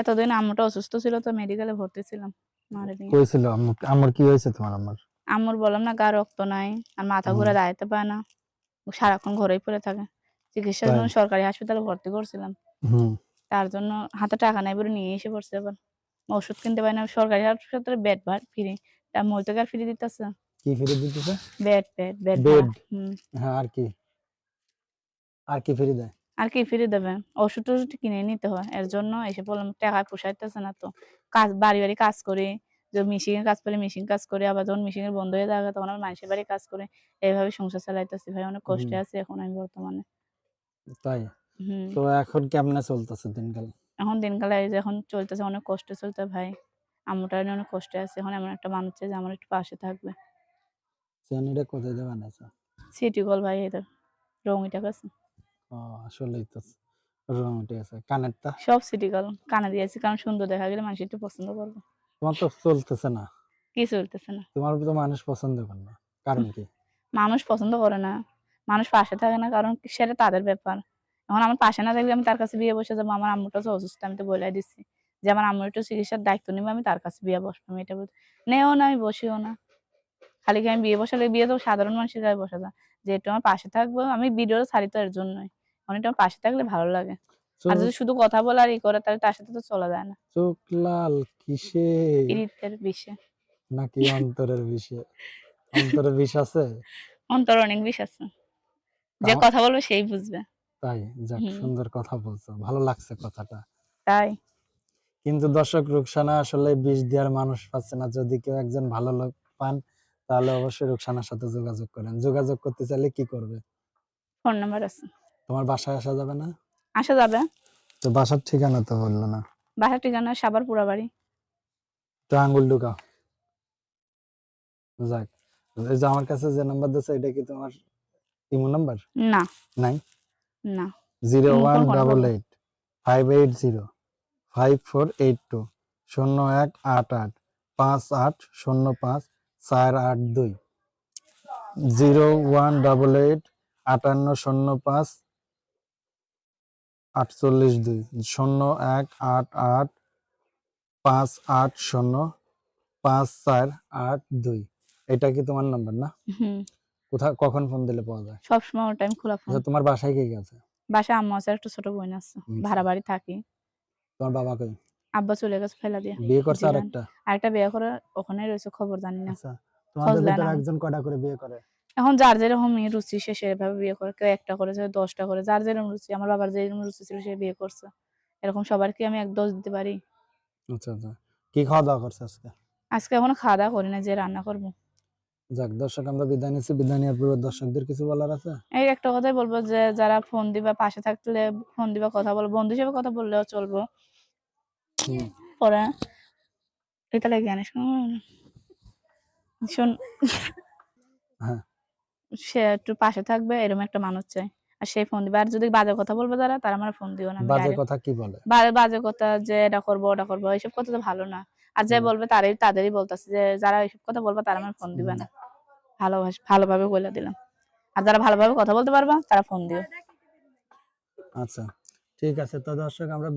এতদিন আম্মুটা অসুস্থ ছিল তো মেডিকেলে ভর্তি ছিলাম কইছিল আম্মু আমার কি হয়েছে তোমার আমার আম্মুর বললাম না গা রক্ত নাই আর মাথা ঘুরে। দাঁড়াতে পারে না সারাক্ষণ ঘরেই পড়ে থাকে। চিকিৎসার জন্য সরকারি হাসপাতালে ভর্তি করছিলাম। তার জন্য হাতে টাকা নাই বলে নিয়ে এসে পড়ছে আবার। ওষুধ কিনতে পারি না সরকারি হাসপাতালে বেড ভার ফ্রি তা মলতে ফ্রি দিতেছে। কি ফিরে দিতেছে? Bed bed bed Bed? হ্যাঁ আর কি? আর কি ফিরে দেয়? আর কি ফিরে দেবে? ওষুধ টষুধ কিনে নিতে হয়। এর জন্য এসে বললাম টাকা পোষাইতেছে না তো। কাজ বাড়ি বাড়ি কাজ করে। যে মেশিনের কাজ পেলে মেশিন কাজ করে আবার যখন মেশিনের বন্ধ হয়ে যাবে তখন আমার মানুষের বাড়ি কাজ করে। এইভাবে সংসার চালাইতেছি ভাই অনেক কষ্টে আছে এখন আমি বর্তমানে। তাই? তো এখন কেমনে চলতেছে দিনকাল? এখন দিনকালে এই যে এখন চলতেছে অনেক কষ্টে চলতে ভাই। আম্মুটার অনেক কষ্টে আছে। এখন এমন একটা মানুষ যে আমার একটু পাশে থাকবে। চেনিটা কোথায় দিয়ে বানাইছো? সিটি কল ভাই এদের রঙিটা কাছে। আসলেই তো রং উঠে আছে। কানেরটা? সব সিটি কল কানে দিয়েছি কারণ সুন্দর দেখা গেলে মানুষ একটু পছন্দ করবে। তোমার তো চলতেছে না। কি চলতেছে না? তোমার তো মানুষ পছন্দ করে না। কারণ কি? মানুষ পছন্দ করে না। মানুষ পাশে থাকে না কারণ সেটা তাদের ব্যাপার। এখন আমার পাশে না থাকলে আমি তার কাছে বিয়ে বসে যাব আমার আম্মুটা তো অসুস্থ আমি তো বলে দিচ্ছি যে আমার আম্মুর একটু চিকিৎসার দায়িত্ব নিবো আমি তার কাছে বিয়ে বসবো আমি এটা বলতে নেও না আমি বসিও না। খালি কি আমি বিয়ে বসালে বিয়ে তো সাধারণ মানুষের গায়ে বসা যায়। যে একটু আমার পাশে থাকব আমি ভিডিও ছাড়ি তো এর জন্যই। অনেকটা আমার পাশে থাকলে ভালো লাগে। আর যদি শুধু কথা বলে আর ই করে তাহলে তার সাথে তো চলা যায় না। চোখ লাল কিসে? পিরিতের বিষে। নাকি অন্তরের বিষে? অন্তরের বিষ আছে? অন্তর অনেক বিষ আছে। যে কথা বলবে সেই বুঝবে। তাই? যাক সুন্দর কথা বলছো। ভালো লাগছে কথাটা। তাই। কিন্তু দর্শক রুকসানা আসলে বিষ দেওয়ার মানুষ পাচ্ছে না। যদি কেউ একজন ভালো লোক পান তাহলে অবশ্যই রুকসানার সাথে যোগাযোগ করেন। যোগাযোগ করতে চাইলে কি করবে? ফোন নাম্বার আছে। তোমার বাসায় আসা যাবে না? আসা যাবে। তো বাসার ঠিকানা তো বলল না। বাসার ঠিকানা সাবার পুরা বাড়ি। তো আঙ্গুল ঢুকাও। যাক এই যে আমার কাছে যে নাম্বার দিচ্ছে এটা কি তোমার ইমো নাম্বার? না। নাই? না। Zero one double? Eight five eight zero five four eight two শূন্য এক আট আট পাঁচ আট শূন্য পাঁচ চার আট দুই। জিরো ওয়ান ডাবল এইট আটান্ন শূন্য পাঁচ আটচল্লিশ দুই। শূন্য এক আট আট পাঁচ আট শূন্য পাঁচ চার আট দুই। এটা কি তোমার নাম্বার না? হুম। কোথায় কখন ফোন দিলে পাওয়া যায়? সবসময় ওর টাইম খোলা ফোন। আচ্ছা তোমার বাসায় কে কে আছে? বাসা আম্মা আছে একটা ছোট বোন আছে আচ্ছা। ভাড়া বাড়ি থাকি। তোমার বাবা কই? আব্বা চলে গেছে ফেলা দিয়ে। বিয়ে করছে জি, আর জানি। একটা আরেকটা বিয়ে করে ওখানে রয়েছে খবর জানি না। আচ্ছা তোমাদের। ভিতরে একজন কয়টা করে বিয়ে করে? এখন যার যেরকম রুচি সে সেভাবে বিয়ে করে। কেউ একটা করেছে দশটা করে। যার যেরকম রুচি আমার বাবার যেরকম রুচি ছিল সে বিয়ে করছে। এরকম সবার কি আমি এক দোষ দিতে পারি? আচ্ছা আচ্ছা। কি খাওয়া দাওয়া করছে আজকে? আজকে এখনও খাওয়া দাওয়া করি না যে রান্না করব। যাক দর্শক আমরা বিদায় নিচ্ছি। বিদায় নেওয়ার পূর্বে দর্শকদের কিছু বলার আছে? এই একটা কথাই বলব যে যারা ফোন দিবা পাশে থাকলে ফোন দিবা কথা বলব। বন্ধু হিসেবে কথা বললেও চলবো। এটা লাগে শোন। হ্যাঁ। সে একটু পাশে থাকবে এরকম একটা মানুষ চাই আর সে ফোন দিবে। আর যদি বাজে কথা বলবে যারা তারা আমার ফোন দিও না বাজে কথা কি বলে? বাজে কথা যে এটা করব ওটা করব এইসব কথা তো ভালো না। আর যে বলবে তারাই তাদেরই বলতেছে যে যারা এইসব কথা বলবে তারা আমার ফোন দিবে না। ভালোবাস ভালোভাবে বলে দিলাম। আর যারা ভালোভাবে কথা বলতে পারবা তারা ফোন দিও। আচ্ছা। ঠিক আছে। তো দর্শক আমরা